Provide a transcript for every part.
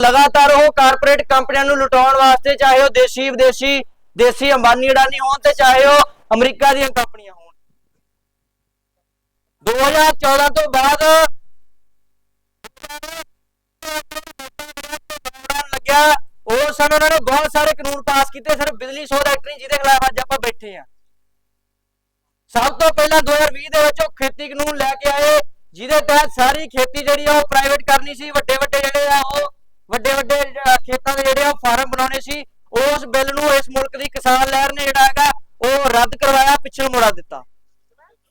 ਲਗਾਤਾਰ ਉਹ ਕਾਰਪੋਰੇਟ ਕੰਪਨੀਆਂ ਨੂੰ ਲੁਟਾਉਣ ਵਾਸਤੇ ਚਾਹੇ ਉਹ ਦੇਸ਼ੀ, ਵਿਦੇਸ਼ੀ, ਦੇਸੀ ਅੰਬਾਨੀ ਅਡਾਨੀ ਹੋਣ ਤੇ ਚਾਹੇ ਉਹ ਅਮਰੀਕਾ ਦੀਆਂ ਕੰਪਨੀਆਂ ਹੋਣ। 2014 ਤੋਂ ਬਾਅਦ ਦੌਰਾਨ ਲੱਗਿਆ ਉਸ ਸਮੇਂ ਉਹਨਾਂ ਨੇ ਬਹੁਤ ਸਾਰੇ ਕਾਨੂੰਨ ਪਾਸ ਕੀਤੇ ਸਿਰਫ ਬਿਜਲੀ ਸੋਧ ਐਕਟ ਨਹੀਂ, ਜਿਹਦੇ ਖਿਲਾਫ ਅੱਜ ਆਪਾਂ ਬੈਠੇ ਆ ਸਭ ਤੋਂ ਪਹਿਲਾਂ 2020 ਦੇ ਵਿੱਚ ਉਹ ਖੇਤੀ ਕਾਨੂੰਨ ਲੈ ਕੇ ਆਏ, ਜਿਹਦੇ ਤਹਿਤ ਸਾਰੀ ਖੇਤੀ ਜਿਹੜੀ ਆ ਉਹ ਪ੍ਰਾਈਵੇਟ ਕਰਨੀ ਸੀ। ਵੱਡੇ ਵੱਡੇ ਜਿਹੜੇ ਆ ਉਹ ਵੱਡੇ ਵੱਡੇ ਖੇਤਾਂ ਦੇ ਜਿਹੜੇ ਆ ਫਾਰਮ ਬਣਾਉਣੇ ਸੀ, ਉਸ ਬਿੱਲ ਨੂੰ ਇਸ ਮੁਲਕ ਦੀ ਕਿਸਾਨ ਲਹਿਰ ਨੇ ਜਿਹੜਾ ਹੈਗਾ, ਉਹ ਰੱਦ ਕਰਵਾਇਆ, ਪਿੱਛੇ ਮੋੜਾ ਦਿੱਤਾ।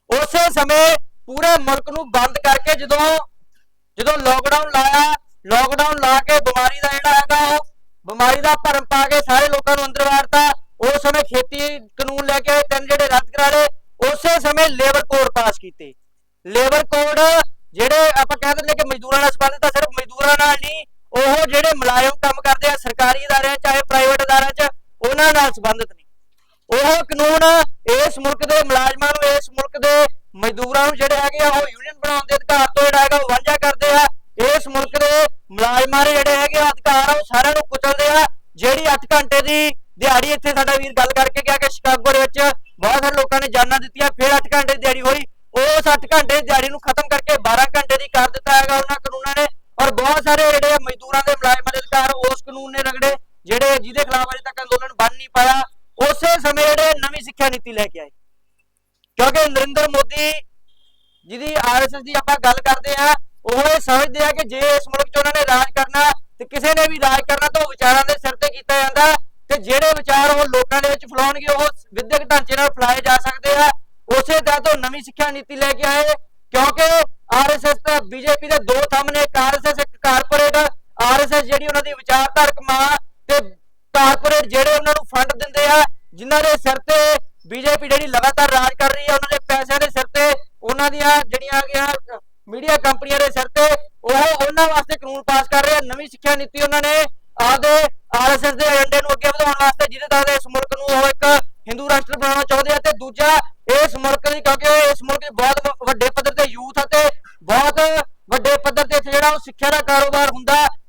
ਉਸੇ ਸਮੇਂ ਪੂਰੇ ਮੁਲਕ ਨੂੰ ਬੰਦ ਕਰਕੇ ਜਦੋਂ ਜਦੋਂ ਲੋਕਡਾਊਨ ਲਾਇਆ ਲੋਕਡਾਊਨ ਲਾ ਕੇ ਬਿਮਾਰੀ ਦਾ ਜਿਹੜਾ ਹੈਗਾ ਉਹ, ਬਿਮਾਰੀ ਦਾ ਭਰਮ ਪਾ ਕੇ ਸਾਰੇ ਲੋਕਾਂ ਨੂੰ ਅੰਦਰ ਵਾਰਤਾ, ਉਸ ਸਮੇਂ ਖੇਤੀ ਕਾਨੂੰਨ ਲੈ ਕੇ ਤਿੰਨ ਜਿਹੜੇ ਰੱਦ ਕਰਾ ਲਏ, ਉਸੇ ਸਮੇਂ ਲੇਬਰ ਕੋਡ ਪਾਸ ਕੀਤੇ। ਲੇਬਰ ਸੰਬੰਧਿਤ ਨਹੀਂ। ਉਹ ਕਾਨੂੰਨ ਇਸ ਮੁਲਕ ਦੇ ਮੁਲਾਜ਼ਮਾਂ ਨੂੰ, ਇਸ ਮੁਲਕ ਦੇ ਮਜ਼ਦੂਰਾਂ ਨੂੰ ਜਿਹੜੇ ਹੈਗੇ ਆ, ਉਹ ਯੂਨੀਅਨ ਬਣਾਉਣ ਦੇ ਅਧਿਕਾਰ ਤੋਂ ਜਿਹੜਾ ਹੈਗਾ, ਉਹ ਵਾਂਝਾ ਕਰਦੇ ਆ। ਇਸ ਮੁਲਕ ਦੇ ਮੁਲਾਜ਼ਮਾਂ ਦੇ ਜਿਹੜੇ ਹੈਗੇ ਅਧਿਕਾਰ ਉਹ ਸਾਰਿਆਂ ਨੂੰ ਕੁਚਲਦੇ ਆ। ਜਿਹੜੀ 8 ਘੰਟੇ ਦੀ ਦਿਹਾੜੀ ਇੱਥੇ ਸਾਡਾ ਵੀਰ ਗੱਲ ਕਰਕੇ ਗਿਆ ਕਿ ਸ਼ਿਕਾਗੋ ਦੇ ਵਿੱਚ ਬਹੁਤ ਸਾਰੇ ਲੋਕਾਂ ਨੇ ਜਾਨਾਂ ਦਿੱਤੀਆਂ, ਫਿਰ 8 ਘੰਟੇ ਦੀ ਦਿਹਾੜੀ ਹੋਈ। ਉਸ 8 ਘੰਟੇ ਦੀ ਦਿਹਾੜੀ ਨੂੰ ਖਤਮ ਕਰਕੇ 12 ਘੰਟੇ ਦੀ ਕਰ ਦਿੱਤਾ।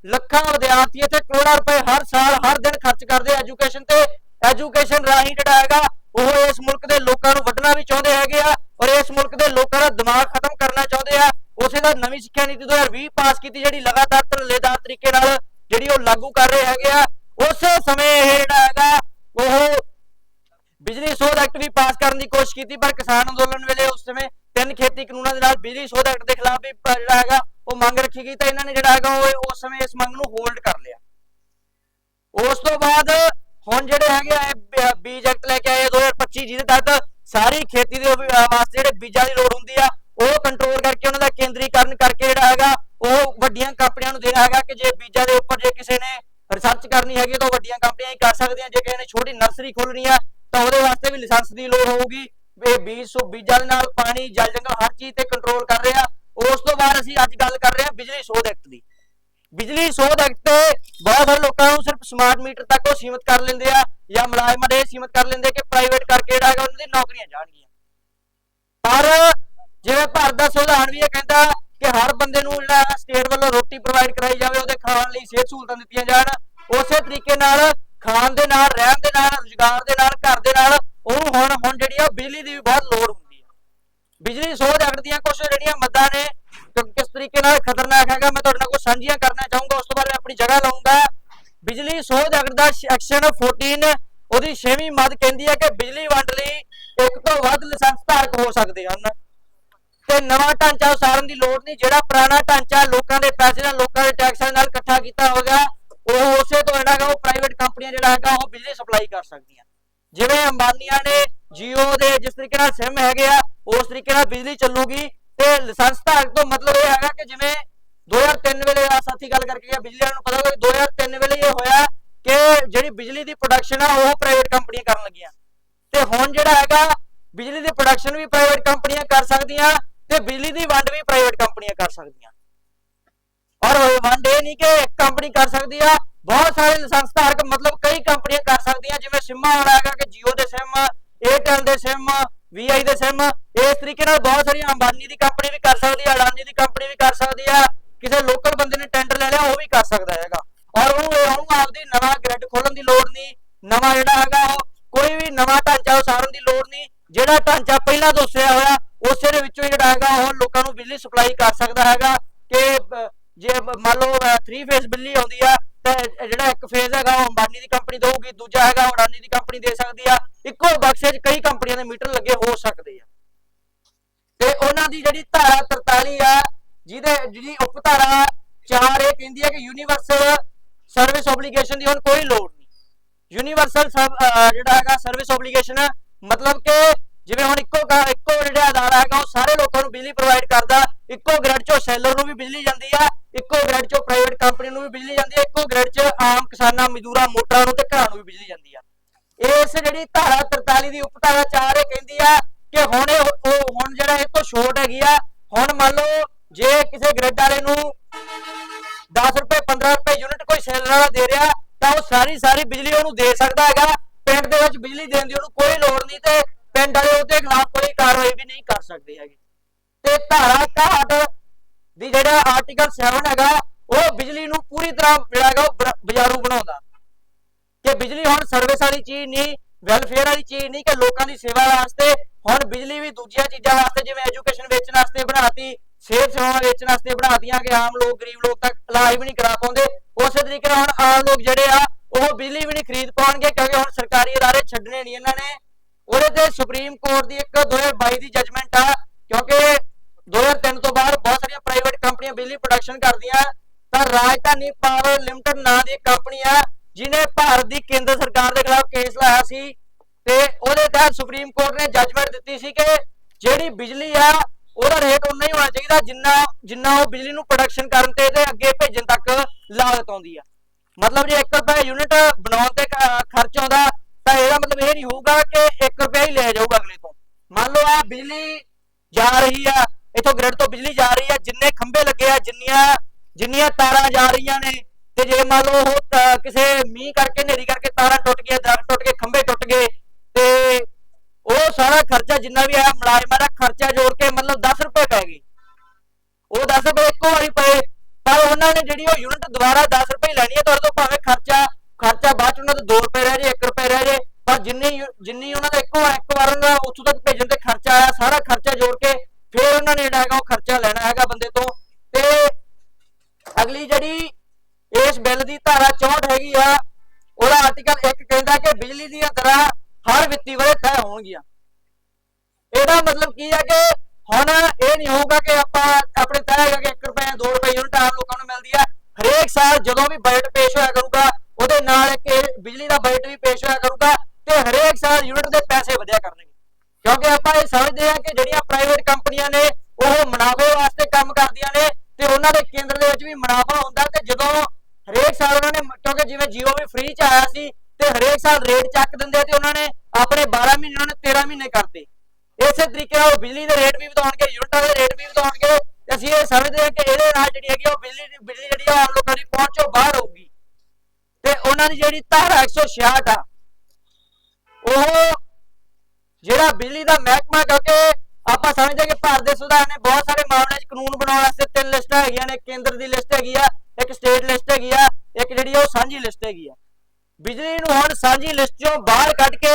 ਲੱਖਾਂ ਵਿਦਿਆਰਥੀ ਇੱਥੇ ਕਰੋੜਾਂ ਰੁਪਏ ਹਰ ਸਾਲ, ਹਰ ਦਿਨ ਖਰਚ ਕਰਦੇ ਐਜੂਕੇਸ਼ਨ ਤੇ। ਐਜੂਕੇਸ਼ਨ ਰਾਹੀਂ ਜਿਹੜਾ ਹੈਗਾ ਉਹ ਇਸ ਮੁਲਕ ਦੇ ਲੋਕਾਂ ਨੂੰ ਵੱਢਣਾ ਵੀ ਚਾਹੁੰਦੇ ਹੈਗੇ ਆ ਔਰ ਇਸ ਮੁਲਕ ਦੇ ਲੋਕਾਂ ਦਾ ਦਿਮਾਗ ਖਤਮ ਕਰਨਾ ਚਾਹੁੰਦੇ ਆ। ਉਸੇ ਦਾ ਨਵੀਂ ਸਿੱਖਿਆ ਨੀਤੀ 2020 ਪਾਸ ਕੀਤੀ ਜਿਹੜੀ ਲਗਾਤਾਰ ਧੜੱਲੇਦਾਰ ਤਰੀਕੇ ਨਾਲ ਜਿਹੜੀ ਉਹ ਲਾਗੂ ਕਰ ਰਹੇ ਹੈਗੇ ਆ। ਉਸੇ ਸਮੇਂ ਇਹ ਜਿਹੜਾ ਹੈਗਾ, ਉਹ ਬਿਜਲੀ ਸੋਧ ਐਕਟ ਵੀ ਪਾਸ ਕਰਨ ਦੀ ਕੋਸ਼ਿਸ਼ ਕੀਤੀ ਪਰ ਕਿਸਾਨ ਅੰਦੋਲਨ ਵੇਲੇ ਉਸ ਸਮੇਂ ਤਿੰਨ ਖੇਤੀ ਕਾਨੂੰਨਾਂ ਦੇ ਨਾਲ ਬਿਜਲੀ ਸੋਧ ਐਕਟ ਦੇ ਖਿਲਾਫ ਵੀ ਜਿਹੜਾ ਹੈਗਾ ਉਹ ਮੰਗ ਰੱਖੀ ਗਈ ਤਾਂ ਇਹਨਾਂ ਨੇ ਜਿਹੜਾ ਹੈਗਾ ਉਹ ਉਸ ਸਮੇਂ ਇਸ ਮੰਗ ਨੂੰ ਹੋਲਡ ਕਰ ਲਿਆ। ਉਸ ਤੋਂ ਬਾਅਦ ਹੁਣ ਜਿਹੜੇ ਹੈਗੇ ਆ ਇਹ ਬ- ਬੀਜ ਐਕਟ ਲੈ ਕੇ ਆਏ 2025 ਜਿਹਦੇ ਤਹਿਤ ਸਾਰੀ ਖੇਤੀ ਦੇ ਵਾਸਤੇ ਜਿਹੜੇ ਬੀਜਾਂ ਦੀ ਲੋੜ ਹੁੰਦੀ ਆ, ਉਹ ਕੰਟਰੋਲ ਕਰਕੇ ਉਹਨਾਂ ਦਾ ਕੇਂਦਰੀਕਰਨ ਕਰਕੇ ਜਿਹੜਾ ਹੈਗਾ, ਉਹ ਵੱਡੀਆਂ ਕੰਪਨੀਆਂ ਨੂੰ ਦੇਣਾ ਹੈਗਾ ਕਿ ਜੇ ਬੀਜਾਂ ਦੇ ਉੱਪਰ ਜੇ ਕਿਸੇ ਨੇ ਰਿਸਰਚ ਕਰਨੀ ਹੈਗੀ ਤਾਂ ਉਹ ਵੱਡੀਆਂ ਕੰਪਨੀਆਂ ਹੀ ਕਰ ਸਕਦੀਆਂ, ਜੇ ਕਿਸੇ ਨੇ ਛੋਟੀ ਨਰਸਰੀ ਖੋਲਣੀ ਆ ਤਾਂ ਉਹਦੇ ਵਾਸਤੇ ਵੀ ਲਾਇਸੈਂਸ ਦੀ ਲੋੜ ਹੋਊਗੀ। ਇਹ ਬੀਜ ਸੋ ਬੀਜਾਂ ਦੇ ਨਾਲ ਪਾਣੀ, ਜਲ ਜੰਗਲ ਹਰ ਚੀਜ਼ ਤੇ ਕੰਟਰੋਲ ਕਰ ਰਿਹਾ ਉਸ ਤੋਂ ਬਾਅਦ ਅਸੀਂ ਅੱਜ ਗੱਲ ਕਰ ਰਹੇ ਹਾਂ ਬਿਜਲੀ ਸੋਧ ਐਕਟ ਦੀ। ਬਿਜਲੀ ਸੋਧ ਐਕਟ ਤੇ ਬਹੁਤ ਸਾਰੇ ਲੋਕਾਂ ਨੂੰ ਸਿਰਫ ਸਮਾਰਟ ਮੀਟਰ ਤੱਕ ਉਹ ਸੀਮਿਤ ਕਰ ਲੈਂਦੇ ਆ ਜਾਂ ਮੁਲਾਜ਼ਮਾਂ ਦੇ ਸੀਮਿਤ ਕਰ ਲੈਂਦੇ ਕਿ ਪ੍ਰਾਈਵੇਟ ਕਰਕੇ ਜਿਹੜਾ ਹੈਗਾ ਉਹਨਾਂ ਦੀ ਨੌਕਰੀਆਂ ਜਾਣਗੀਆਂ। ਪਰ ਜਿਵੇਂ ਭਾਰਤ ਦਾ ਸੰਵਿਧਾਨ ਵੀ ਇਹ ਕਹਿੰਦਾ ਕਿ ਹਰ ਬੰਦੇ ਨੂੰ ਜਿਹੜਾ ਸਟੇਟ ਵੱਲੋਂ ਰੋਟੀ ਪ੍ਰੋਵਾਈਡ ਕਰਾਈ ਜਾਵੇ, ਉਹਦੇ ਖਾਣ ਲਈ ਸਿਹਤ ਸਹੂਲਤਾਂ ਦਿੱਤੀਆਂ ਜਾਣ, ਉਸੇ ਤਰੀਕੇ ਨਾਲ ਖਾਣ ਦੇ ਨਾਲ, ਰਹਿਣ ਦੇ ਨਾਲ, ਰੁਜ਼ਗਾਰ ਦੇ ਨਾਲ, ਘਰ ਦੇ ਨਾਲ, ਉਹਨੂੰ ਹੁਣ ਹੁਣ ਜਿਹੜੀ ਆ ਬਿਜਲੀ ਦੀ ਵੀ ਬਹੁਤ ਲੋੜ ਹੁੰਦੀ ਹੈ ਬਿਜਲੀ ਸੋਧ ਐਕਟ ਦੀਆਂ ਕੁਝ ਜਿਹੜੀਆਂ ਮੱਦਾਂ ਨੇ ਤਰੀਕੇ ਨਾਲ ਖਤਰਨਾਕ ਹੈਗਾ, ਮੈਂ ਤੁਹਾਡੇ ਨਾਲ ਕੁਝ ਸਾਂਝੀਆਂ ਕਰਨਾ ਚਾਹੂੰਗਾ, ਉਸ ਤੋਂ ਬਾਅਦ ਮੈਂ ਆਪਣੀ ਜਗ੍ਹਾ ਲਾਉਂਗਾ। ਬਿਜਲੀ ਸੋਧ ਐਕਟ ਦਾ ਐਕਸ਼ਨ 14 ਉਹਦੀ 6ਵੀਂ ਮੱਦ ਕਹਿੰਦੀ ਹੈ ਕਿ ਬਿਜਲੀ ਵੰਡ ਲਈ ਇੱਕ ਤੋਂ ਵੱਧ ਲਾਇਸੈਂਸ ਧਾਰਕ ਹੋ ਸਕਦੇ ਹਨ। ਤੇ ਨਵਾਂ ਢਾਂਚਾ ਉਸਾਰਨ ਦੀ ਲੋੜ ਨਹੀਂ, ਜਿਹੜਾ ਪੁਰਾਣਾ ਢਾਂਚਾ ਲੋਕਾਂ ਦੇ ਪੈਸੇ ਨਾਲ ਲੋਕਾਂ ਦੇ ਟੈਕਸਾਂ ਨਾਲ ਇਕੱਠਾ ਕੀਤਾ ਹੋਗਾ, ਉਹ ਉਸੇ ਤੋਂ ਜਿਹੜਾ ਉਹ ਪ੍ਰਾਈਵੇਟ ਕੰਪਨੀਆਂ ਜਿਹੜਾ ਹੈਗਾ, ਉਹ ਬਿਜਲੀ ਸਪਲਾਈ ਕਰ ਸਕਦੀਆਂ। ਜਿਵੇਂ ਅੰਬਾਨੀਆਂ ਨੇ, ਜੀਓ ਦੇ ਜਿਸ ਤਰੀਕੇ ਨਾਲ ਸਿਮ ਹੈਗੇ ਆ, ਉਸ ਤਰੀਕੇ ਨਾਲ ਬਿਜਲੀ ਚੱਲੂਗੀ ਤੇ ਲਾਇਸੈਂਸ ਧਾਰਕ ਤੋਂ ਮਤਲਬ ਇਹ ਹੈਗਾ ਕਿ ਜਿਵੇਂ 2003 ਵੇਲੇ ਆ, ਸਾਥੀ ਗੱਲ ਕਰਕੇ ਗਿਆ ਬਿਜਲੀ ਵਾਲਿਆਂ ਨੂੰ ਪਤਾ ਹੋਗਾ 2003 ਵੇਲੇ ਇਹ ਹੋਇਆ ਕਿ ਜਿਹੜੀ ਬਿਜਲੀ ਦੀ ਪ੍ਰੋਡਕਸ਼ਨ ਆ, ਉਹ ਪ੍ਰਾਈਵੇਟ ਕੰਪਨੀਆਂ ਕਰਨ ਲੱਗੀਆਂ। ਤੇ ਹੁਣ ਜਿਹੜਾ ਹੈਗਾ, ਬਿਜਲੀ ਦੀ ਪ੍ਰੋਡਕਸ਼ਨ ਵੀ ਪ੍ਰਾਈਵੇਟ ਕੰਪਨੀਆਂ ਕਰ ਸਕਦੀਆਂ ਤੇ ਬਿਜਲੀ ਦੀ ਵੰਡ ਵੀ ਪ੍ਰਾਈਵੇਟ ਕੰਪਨੀਆਂ ਕਰ ਸਕਦੀਆਂ। ਔਰ ਵੰਡ ਇਹ ਨਹੀਂ ਕਿ ਇੱਕ ਕੰਪਨੀ ਕਰ ਸਕਦੀ ਆ, ਬਹੁਤ ਸਾਰੇ ਲਾਇਸੈਂਸ ਧਾਰਕ ਮਤਲਬ ਕਈ ਕੰਪਨੀਆਂ ਕਰ ਸਕਦੀਆਂ, ਜਿਵੇਂ ਸਿੰਮਾ ਵਾਲਾ ਹੈਗਾ ਕਿ Jio ਦੇ ਸਿਮ Airtel ਦੇ ਸਿਮ VI ਦੇ ਸਿਮ ਇਸ ਤਰੀਕੇ ਨਾਲ ਬਹੁਤ ਸਾਰੀਆਂ ਅੰਬਾਨੀ ਦੀ ਕੰਪਨੀ ਵੀ ਕਰ ਸਕਦੀ ਹੈ ਅਡਾਨੀ ਦੀ ਕੰਪਨੀ ਵੀ ਕਰ ਸਕਦੀ ਹੈ ਕਿਸੇ ਲੋਕਲ ਬੰਦੇ ਨੇ ਟੈਂਡਰ ਇੱਕੋ ਬਕਸੇ 'ਚ ਕਈ ਕੰਪਨੀਆਂ ਦੇ ਮੀਟਰ ਲੱਗੇ ਹੋ ਸਕਦੇ ਆ। ਤੇ ਉਹਨਾਂ ਦੀ ਜਿਹੜੀ ਧਾਰਾ 43 ਆ, ਜਿਹਦੇ ਜਿਹੜੀ ਉਪ ਧਾਰਾ 4 ਇਹ ਕਹਿੰਦੀ ਹੈ ਕਿ ਯੂਨੀਵਰਸਲ ਸਰਵਿਸ ਓਬਲੀਗੇਸ਼ਨ ਦੀ ਹੁਣ ਕੋਈ ਲੋੜ ਨਹੀਂ। ਯੂਨੀਵਰਸਲ ਜਿਹੜਾ ਹੈਗਾ ਸਰਵਿਸ ਓਬਲੀਗੇਸ਼ਨ ਮਤਲਬ ਕਿ ਜਿਵੇਂ ਹੁਣ ਇੱਕੋ ਇੱਕੋ ਜਿਹੜਾ ਅਦਾਰਾ ਹੈਗਾ, ਉਹ ਸਾਰੇ ਲੋਕਾਂ ਨੂੰ ਬਿਜਲੀ ਪ੍ਰੋਵਾਈਡ ਕਰਦਾ, ਇੱਕੋ ਗ੍ਰਿਡ ਚੋਂ ਸੈਲਰ ਨੂੰ ਵੀ ਬਿਜਲੀ ਜਾਂਦੀ ਆ, ਇੱਕੋ ਗ੍ਰਿਡ ਚੋਂ ਪ੍ਰਾਈਵੇਟ ਕੰਪਨੀ ਨੂੰ ਵੀ ਬਿਜਲੀ ਜਾਂਦੀ ਆ, ਇੱਕੋ ਗ੍ਰਿਡ 'ਚ ਆਮ ਕਿਸਾਨਾਂ, ਮਜ਼ਦੂਰਾਂ, ਮੋਟਰਾਂ ਨੂੰ ਤੇ ਘਰਾਂ ਨੂੰ ਵੀ ਬਿਜਲੀ ਜਾਂਦੀ ਆ। ਇਸ ਜਿਹੜੀ ਧਾਰਾ 43 ਦੀ ਉਪਧਾਰਾ 4 ਇਹ ਕਹਿੰਦੀ ਆ ਕਿ ਹੁਣ ਇਹ ਹੁਣ ਜਿਹੜਾ ਇਹ ਤੋਂ ਛੋਟ ਹੈਗੀ ਆ, ਹੁਣ ਮੰਨ ਲਓ ਜੇ ਕਿਸੇ ਗ੍ਰਿਡ ਵਾਲੇ ਨੂੰ 10 ਰੁਪਏ 15 ਰੁਪਏ ਯੂਨਿਟ ਕੋਈ ਸੈਲਰ ਵਾਲਾ ਦੇ ਰਿਹਾ, ਤਾਂ ਉਹ ਸਾਰੀ ਸਾਰੀ ਬਿਜਲੀ ਉਹਨੂੰ ਦੇ ਸਕਦਾ ਹੈਗਾ। ਪਿੰਡ ਦੇ ਵਿੱਚ ਬਿਜਲੀ ਦੇਣ ਦੀ ਉਹਨੂੰ ਕੋਈ ਲੋੜ ਨਹੀਂ ਤੇ ਪਿੰਡ ਵਾਲੇ ਉਹਦੇ ਖਿਲਾਫ ਕੋਈ ਕਾਰਵਾਈ ਵੀ ਨਹੀਂ ਕਰ ਸਕਦੇ ਹੈਗੇ। ਤੇ ਧਾਰਾ 61 ਦੀ ਜਿਹੜਾ ਆਰਟੀਕਲ 7 ਹੈਗਾ, ਉਹ ਬਿਜਲੀ ਨੂੰ ਪੂਰੀ ਤਰ੍ਹਾਂ ਜਿਹੜਾ ਹੈਗਾ ਉਹ ਬਰ- ਬਾਜ਼ਾਰੂ ਬਣਾਉਂਦਾ। ਕਿ ਬਿਜਲੀ ਹੁਣ ਸਰਵਿਸ ਵਾਲੀ ਚੀਜ਼ ਨਹੀਂ ਵੈਲਫੇਅਰ ਵਾਲੀ ਚੀਜ਼ ਨਹੀਂ ਕਿ ਲੋਕਾਂ ਦੀ ਸੇਵਾ ਵਾਸਤੇ ਹੁਣ ਬਿਜਲੀ ਵੀ ਦੂਜੀਆਂ ਚੀਜ਼ਾਂ ਵਾਸਤੇ ਜਿਵੇਂ ਐਜੂਕੇਸ਼ਨ ਵੇਚਣ ਵਾਸਤੇ ਬਣਾਤੀ ਸਿਹਤ ਸੇਵਾਵਾਂ ਵੇਚਣ ਵਾਸਤੇ ਬਣਾਤੀਆਂ ਕਿ ਆਮ ਲੋਕ ਗਰੀਬ ਲੋਕ ਤੱਕ ਇਲਾਜ ਵੀ ਨਹੀਂ ਕਰਾ ਪਾਉਂਦੇ ਉਸੇ ਤਰੀਕੇ ਨਾਲ ਹੁਣ ਆਮ ਲੋਕ ਜਿਹੜੇ ਆ ਉਹ ਬਿਜਲੀ ਵੀ ਨਹੀਂ ਖਰੀਦ ਪਾਉਣਗੇ ਕਿਉਂਕਿ ਹੁਣ ਸਰਕਾਰੀ ادارے ਛੱਡਣੇ ਨਹੀਂ ਇਹਨਾਂ ਨੇ ਉਹਦੇ ਤੇ ਸੁਪਰੀਮ ਕੋਰਟ ਦੀ ਇੱਕ 2022 ਦੀ ਜਜਮੈਂਟ ਆ ਕਿਉਂਕਿ 2003 ਤੋਂ ਬਾਅਦ ਬਹੁਤ ਸਾਰੀਆਂ ਪ੍ਰਾਈਵੇਟ ਕੰਪਨੀਆਂ ਬਿਜਲੀ ਪ੍ਰੋਡਕਸ਼ਨ ਕਰਦੀਆਂ ਤਾਂ ਰਾਜਧਾਨੀ ਪਾਵਰ ਲਿਮਟਿਡ ਨਾਂ ਦੀ ਇੱਕ ਕੰਪਨੀ ਆ ਜਿਨੇ ਭਾਰਤ ਦੀ ਕੇਂਦਰ ਸਰਕਾਰ ਦੇ ਖਿਲਾਫ ਕੇਸ ਲਾਇਆ ਸੀ ਤੇ ਉਹਦੇ ਤਹਿਤ ਸੁਪਰੀਮ ਕੋਰਟ ਨੇ ਜੱਜਮੈਂਟ ਦਿੱਤੀ ਸੀ ਕਿ ਜਿਹੜੀ ਬਿਜਲੀ ਆ, ਉਹਦਾ ਰੇਟ ਉਨਾ ਹੀ ਹੋਣਾ ਚਾਹੀਦਾ ਜਿੰਨਾ ਜਿੰਨਾ ਉਹ ਬਿਜਲੀ ਨੂੰ ਪ੍ਰੋਡਕਸ਼ਨ ਕਰਨ ਤੇ ਤੇ ਅੱਗੇ ਭੇਜਣ ਤੱਕ ਲਾਗਤ ਆਉਂਦੀ ਆ। ਮਤਲਬ ਜੇ 1 ਰੁਪਏ ਯੂਨਿਟ ਬਣਾਉਣ ਤੇ ਖਰਚ ਆਉਂਦਾ, ਤਾਂ ਇਹਦਾ ਮਤਲਬ ਇਹ ਨਹੀਂ ਹੋਊਗਾ ਕਿ 1 ਰੁਪਿਆ ਹੀ ਲਿਆ ਜਾਊਗਾ ਅਗਲੇ ਤੋਂ। ਮੰਨ ਲਓ ਆ ਬਿਜਲੀ ਜਾ ਰਹੀ ਆ, ਇਥੋਂ ਗ੍ਰਿਡ ਤੋਂ ਬਿਜਲੀ ਜਾ ਰਹੀ ਆ, ਜਿੰਨੇ ਖੰਭੇ ਲੱਗੇ ਆ, ਜਿੰਨੀਆਂ ਜਿੰਨੀਆਂ ਤਾਰਾਂ ਜਾ ਰਹੀਆਂ ਨੇ ਤੇ ਜੇ ਮੰਨ ਲਓ ਉਹ ਕਿਸੇ ਮੀਂਹ ਕਰਕੇ, ਹਨੇਰੀ ਕਰਕੇ ਤਾਰਾਂ ਟੁੱਟ ਗਈਆਂ, ਦਰਖਤ ਟੁੱਟ ਗਏ, ਖੰਭੇ ਟੁੱਟ ਗਏ, ਤੇ ਉਹ ਸਾਰਾ ਖਰਚਾ ਜਿੰਨਾ ਵੀ ਆਇਆ ਮੁਲਾਜ਼ਮਾਂ ਦਾ ਖਰਚਾ ਜੋੜ ਕੇ ਮਤਲਬ 10 ਰੁਪਏ ਪੈ ਗਏ। ਉਹ 10 ਰੁਪਏ ਇੱਕੋ ਵਾਰੀ ਪਏ ਪਰ ਉਹਨਾਂ ਨੇ ਜਿਹੜੀ ਉਹ ਯੂਨਿਟ ਦੁਬਾਰਾ 10 ਰੁਪਏ ਲੈਣੀ ਹੈ ਤੁਹਾਡੇ ਤੋਂ ਭਾਵੇਂ ਹਰ ਵਿੱਤੀ ਵਰੇ ਤੈਅ ਹੋਣਗੀਆਂ। ਇਹਦਾ ਮਤਲਬ ਕੀ ਹੈ ਕਿ ਹੁਣ ਇਹ ਨਹੀਂ ਹੋਊਗਾ ਕਿ ਆਪਾਂ ਆਪਣੇ ਤੈਅ ਹੈਗਾ ਕਿ 1 ਰੁਪਏ 2 ਰੁਪਏ ਯੂਨਿਟ ਆਮ ਲੋਕਾਂ ਨੂੰ ਮਿਲਦੀ ਹੈ ਹਰੇਕ ਸਾਲ ਜਦੋਂ ਵੀ ਬਜਟ ਪੇਸ਼ ਹੋਇਆ ਕਰੂਗਾ, ਉਹਦੇ ਨਾਲ ਇੱਕ ਬਿਜਲੀ ਦਾ ਬਜਟ ਵੀ ਪੇਸ਼ ਹੋਇਆ ਕਰੂਗਾ ਤੇ ਹਰੇਕ ਸਾਲ ਯੂਨਿਟ ਦੇ ਪੈਸੇ ਵਧਿਆ ਕਰਨਗੇ। ਕਿਉਂਕਿ ਆਪਾਂ ਇਹ ਸਮਝਦੇ ਹਾਂ ਕਿ ਜਿਹੜੀਆਂ ਪ੍ਰਾਈਵੇਟ ਕੰਪਨੀਆਂ ਨੇ, ਉਹ ਮੁਨਾਫੇ ਵਾਸਤੇ ਕੰਮ ਕਰਦੀਆਂ ਨੇ ਤੇ ਉਹਨਾਂ ਦੇ ਕੇਂਦਰ ਦੇ ਵਿੱਚ ਵੀ ਮੁਨਾਫਾ ਹੁੰਦਾ ਤੇ ਜਦੋਂ ਹਰੇਕ ਸਾਲ ਉਹਨਾਂ ਨੇ ਕਿਉਂਕਿ ਜਿਵੇਂ ਜੀਓ ਵੀ ਫ੍ਰੀ ਚ ਆਇਆ ਸੀ ਤੇ ਹਰੇਕ ਸਾਲ ਰੇਟ ਚੱਕ ਦਿੰਦੇ ਤੇ ਉਹਨਾਂ ਨੇ ਆਪਣੇ 12 ਮਹੀਨੇ ਉਹਨਾਂ ਨੇ 13 ਮਹੀਨੇ ਕਰਤੇ ਇਸੇ ਤਰੀਕੇ ਨਾਲ ਬਿਜਲੀ ਦੇ ਰੇਟ ਵੀ ਵਧਾਉਣਗੇ, ਯੂਨਿਟਾਂ ਦੇ ਰੇਟ ਵੀ ਵਧਾਉਣਗੇ ਅਸੀਂ ਇਹ ਸਮਝਦੇ ਹਾਂ ਕਿ ਇਹਦੇ ਨਾਲ ਜਿਹੜੀ ਹੈਗੀ ਉਹ ਬਿਜਲੀ ਬਿਜਲੀ ਜਿਹੜੀ ਆ ਆਮ ਲੋਕਾਂ ਦੀ ਪਹੁੰਚ ਬਾਹਰ ਹੋਊਗੀ ਤੇ ਉਹਨਾਂ ਦੀ ਜਿਹੜੀ ਧਾਰਾ 166 ਆ, ਉਹ ਜਿਹੜਾ ਬਿਜਲੀ ਦਾ ਮਹਿਕਮਾ ਕਿਉਂਕਿ ਆਪਾਂ ਸਮਝਦੇ ਕਿ ਭਾਰਤ ਦੇ ਸੰਵਿਧਾਨ ਨੇ ਬਹੁਤ ਸਾਰੇ ਮਾਮਲੇ 'ਚ ਕਾਨੂੰਨ ਬਣਾਉਣ ਵਾਸਤੇ ਤਿੰਨ ਲਿਸਟਾਂ ਹੈਗੀਆਂ ਨੇ, ਕੇਂਦਰ ਦੀ ਲਿਸਟ ਹੈਗੀ ਆ, ਇੱਕ ਸਟੇਟ ਲਿਸਟ ਹੈਗੀ ਆ, ਇੱਕ ਜਿਹੜੀ ਆ ਉਹ ਸਾਂਝੀ ਲਿਸਟ ਹੈਗੀ ਆ। ਬਿਜਲੀ ਨੂੰ ਹੁਣ ਸਾਂਝੀ ਲਿਸਟ 'ਚੋਂ ਬਾਹਰ ਕੱਢ ਕੇ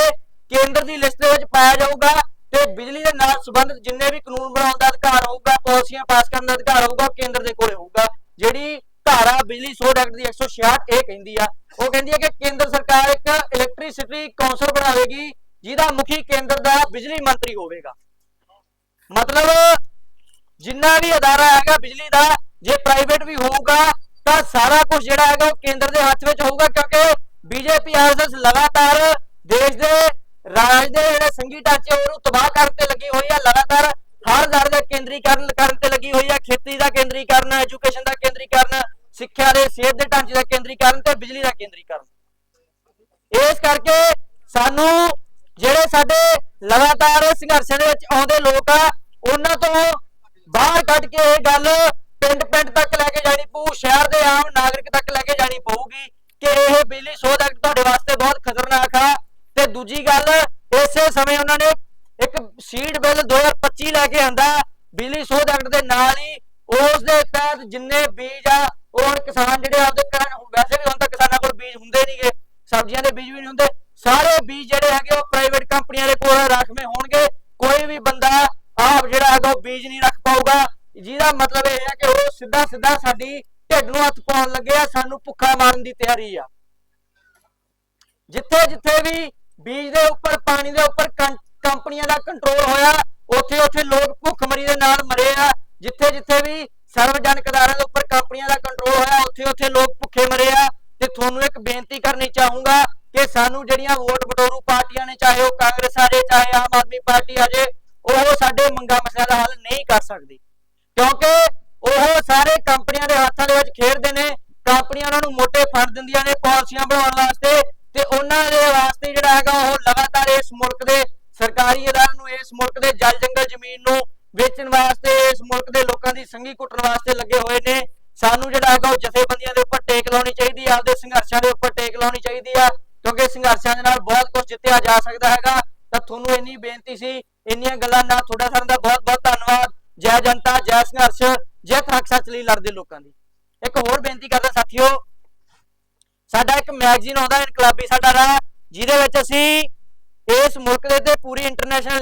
ਕੇਂਦਰ ਦੀ ਲਿਸਟ ਦੇ ਵਿੱਚ ਪਾਇਆ ਜਾਊਗਾ। ਤੇ ਬਿਜਲੀ ਦੇ ਨਾਲ ਸੰਬੰਧਿਤ ਜਿੰਨੇ ਵੀ ਕਾਨੂੰਨ ਬਣਾਉਣ ਦਾ ਅਧਿਕਾਰ ਹੋਊਗਾ, ਪਾਲਿਸੀਆਂ ਪਾਸ ਕਰਨ ਦਾ ਅਧਿਕਾਰ ਹੋਊਗਾ ਕੇਂਦਰ ਦੇ ਕੋਲੇ ਹੋਊਗਾ। ਜਿਹੜੀ ਧਾਰਾ ਬਿਜਲੀ ਸੋਧ ਐਕਟ ਦੀ 166 ਇਹ ਕਹਿੰਦੀ ਆ, ਉਹ ਕਹਿੰਦੀ ਹੈ ਕਿ ਕੇਂਦਰ ਸਰਕਾਰ ਇੱਕ ਇਲੈਕਟ੍ਰਿਸਿਟੀ ਕੌਂਸਲ ਬਣਾਵੇਗੀ, ਜਿਹਦਾ ਮੁਖੀ ਕੇਂਦਰ ਦਾ ਬਿਜਲੀ ਮੰਤਰੀ ਹੋਵੇਗਾ। ਮਤਲਬ, ਜਿੰਨਾ ਵੀ ਅਦਾਰਾ ਹੈਗਾ ਬਿਜਲੀ ਦਾ, ਜੇ ਪ੍ਰਾਈਵੇਟ ਵੀ ਹੋਊਗਾ, ਤਾਂ ਸਾਰਾ ਕੁਝ ਜਿਹੜਾ ਹੈਗਾ ਉਹ ਕੇਂਦਰ ਦੇ ਹੱਥ ਵਿੱਚ ਹੋਊਗਾ, ਕਿਉਂਕਿ ਬੀਜੇਪੀ ਆਰਐਸਐਸ ਲਗਾਤਾਰ ਦੇਸ਼ ਦੇ ਰਾਜ ਦੇ ਜਿਹੜੇ ਸੰਗੀ ਢਾਂਚੇ ਉਹਨੂੰ ਤਬਾਹ ਕਰਨ ਤੇ ਲੱਗੀ ਹੋਈ ਹੈ ਲਗਾਤਾਰ ਹਰ ਦਰ ਦੇ ਕੇਂਦਰੀਕਰਨ ਕਰਨ ਤੇ ਲੱਗੀ ਹੋਈ ਹੈ ਖੇਤੀ ਦਾ ਕੇਂਦਰੀਕਰਨ ਐਜੂਕੇਸ਼ਨ ਦਾ ਕੇਂਦਰੀਕਰਨ, ਸਿੱਖਿਆ ਦੇ, ਸਿਹਤ ਦੇ ਢਾਂਚੇ ਦਾ ਕੇਂਦਰੀਕਰਨ ਤੇ ਬਿਜਲੀ ਦਾ ਕੇਂਦਰੀਕਰਨ। ਇਸ ਕਰਕੇ ਸਾਨੂੰ ਜਿਹੜੇ ਸਾਡੇ ਲਗਾਤਾਰ ਸੰਘਰਸ਼ਾਂ ਦੇ ਵਿੱਚ ਆਉਂਦੇ ਲੋਕ ਆ ਕਿਸਾਨ ਜਿਹੜੇ ਆਪਦੇ ਕਰਨ ਵੈਸੇ ਵੀ ਹੁਣ ਤਾਂ ਕਿਸਾਨਾਂ ਕੋਲ ਬੀਜ ਹੁੰਦੇ ਨਹੀਂਗੇ, ਸਬਜ਼ੀਆਂ ਦੇ ਬੀਜ ਵੀ ਨਹੀਂ ਹੁੰਦੇ, ਸਾਰੇ ਬੀਜ ਜਿਹੜੇ ਹੈਗੇ ਉਹ ਪ੍ਰਾਈਵੇਟ ਕੰਪਨੀਆਂ ਦੇ ਕੋਲ ਰਾਖਵੇਂ ਹੋਣਗੇ, ਕੋਈ ਵੀ ਬੰਦਾ ਆਪ ਜਿਹੜਾ ਹੈਗਾ ਉਹ ਬੀਜ ਨਹੀਂ ਰੱਖ ਪਾਊਗਾ। ਜਿਹਦਾ ਮਤਲਬ ਇਹ ਹੈ ਕਿ ਉਹ ਸਿੱਧਾ ਸਿੱਧਾ ਸਾਡੀ ਢਿੱਡ ਨੂੰ ਹੱਥ ਪਾਉਣ ਲੱਗੇ ਆ, ਸਾਨੂੰ ਭੁੱਖਾ ਮਾਰਨ ਦੀ ਤਿਆਰੀ ਆ। ਜਿੱਥੇ ਜਿੱਥੇ ਵੀ ਬੀਜ ਦੇ ਉੱਪਰ, ਪਾਣੀ ਦੇ ਉੱਪਰ ਕੰਪਨੀਆਂ ਦਾ ਕੰਟਰੋਲ ਹੋਇਆ ਉੱਥੇ ਉੱਥੇ ਲੋਕ ਭੁੱਖਮਰੀ ਦੇ ਨਾਲ ਮਰੇ ਆ। ਜਿੱਥੇ ਜਿੱਥੇ ਵੀ ਸਰਵਜਨ ਅਦਾਰਿਆਂ ਦੇ ਉੱਪਰ ਕੰਪਨੀਆਂ ਦਾ ਕੰਟਰੋਲ ਹੋਇਆ, ਉੱਥੇ ਉੱਥੇ ਲੋਕ ਭੁੱਖੇ ਮਰੇ ਆ। ਤੇ ਤੁਹਾਨੂੰ ਇੱਕ ਬੇਨਤੀ ਕਰਨੀ ਚਾਹੂੰਗਾ ਕਿ ਸਾਨੂੰ ਜਿਹੜੀਆਂ ਵੋਟ ਬਟੋਰੂ ਪਾਰਟੀਆਂ ਨੇ, ਚਾਹੇ ਉਹ ਕਾਂਗਰਸ ਆ ਜੇ, ਚਾਹੇ ਆਮ ਆਦਮੀ ਪਾਰਟੀ ਆ ਜੇ, ਉਹ ਸਾਡੇ ਮੰਗਾਂ ਮਸਲਿਆਂ ਦਾ ਹੱਲ ਨਹੀਂ ਕਰ ਸਕਦੀ। ਕਿਉਂਕਿ ਉਹ ਸਾਰੇ ਕੰਪਨੀਆਂ ਦੇ ਹੱਥਾਂ ਦੇ ਵਿੱਚ ਖੇਡਦੇ ਨੇ, ਕੰਪਨੀਆਂ ਉਹਨਾਂ ਨੂੰ ਮੋਟੇ ਫੰਡ ਦਿੰਦੀਆਂ ਨੇ ਪਾਲਿਸੀਆਂ ਬਣਾਉਣ ਵਾਸਤੇ, ਤੇ ਉਹਨਾਂ ਦੇ ਵਾਸਤੇ ਜਿਹੜਾ ਹੈਗਾ ਉਹ ਲਗਾਤਾਰ ਇਸ ਮੁਲਕ ਦੇ ਸਰਕਾਰੀ ਅਦਾਰਿਆਂ ਨੂੰ, ਇਸ ਮੁਲਕ ਦੇ ਜਲ ਜੰਗਲ ਜ਼ਮੀਨ ਨੂੰ ਵੇਚਣ ਵਾਸਤੇ, ਇਸ ਮੁਲਕ ਦੇ ਲੋਕਾਂ ਦੀ ਸੰਗੀ ਕੁੱਟਣ ਵਾਸਤੇ ਲੱਗੇ ਹੋਏ ਨੇ। ਸਾਨੂੰ ਜਿਹੜਾ ਹੈਗਾ ਉਹ ਜਥੇਬੰਦੀਆਂ ਦੇ ਉੱਪਰ ਟੇਕ ਲਾਉਣੀ ਚਾਹੀਦੀ ਆ, ਆਪਦੇ ਸੰਘਰਸ਼ਾਂ ਦੇ ਉੱਪਰ ਟੇਕ ਲਾਉਣੀ ਚਾਹੀਦੀ ਆ, ਕਿਉਂਕਿ ਸੰਘਰਸ਼ਾਂ ਦੇ ਨਾਲ ਬਹੁਤ ਕੁਝ ਜਿੱਤਿਆ ਜਾ ਸਕਦਾ ਹੈਗਾ। ਤਾਂ ਤੁਹਾਨੂੰ ਇੰਨੀ ਬੇਨਤੀ ਸੀ, ਇੰਨੀਆਂ ਗੱਲਾਂ ਨਾਲ ਤੁਹਾਡਾ ਸਾਰਿਆਂ ਦਾ ਬਹੁਤ ਬਹੁਤ ਧੰਨਵਾਦ। ਜੈ ਜਨਤਾ, ਜੈ ਸੰਘਰਸ਼, ਜੈ ਹੱਕ ਸੱਚ ਲਈ ਲੜਦੇ ਲੋਕਾਂ ਦੀ। ਇੱਕ ਹੋਰ ਬੇਨਤੀ ਕਰਦਾ ਸਾਥੀਓ, ਸਾਡਾ ਇੱਕ ਮੈਗਜ਼ੀਨ ਆਉਂਦਾ, ਇਨਕਲਾਬੀ ਸਾਡਾ ਰਾਹ, ਜਿਹਦੇ ਵਿੱਚ ਅਸੀਂ ਇਸ ਮੁਲਕ ਦੇ ਤੇ ਪੂਰੀ ਇੰਟਰਨੈਸ਼ਨਲ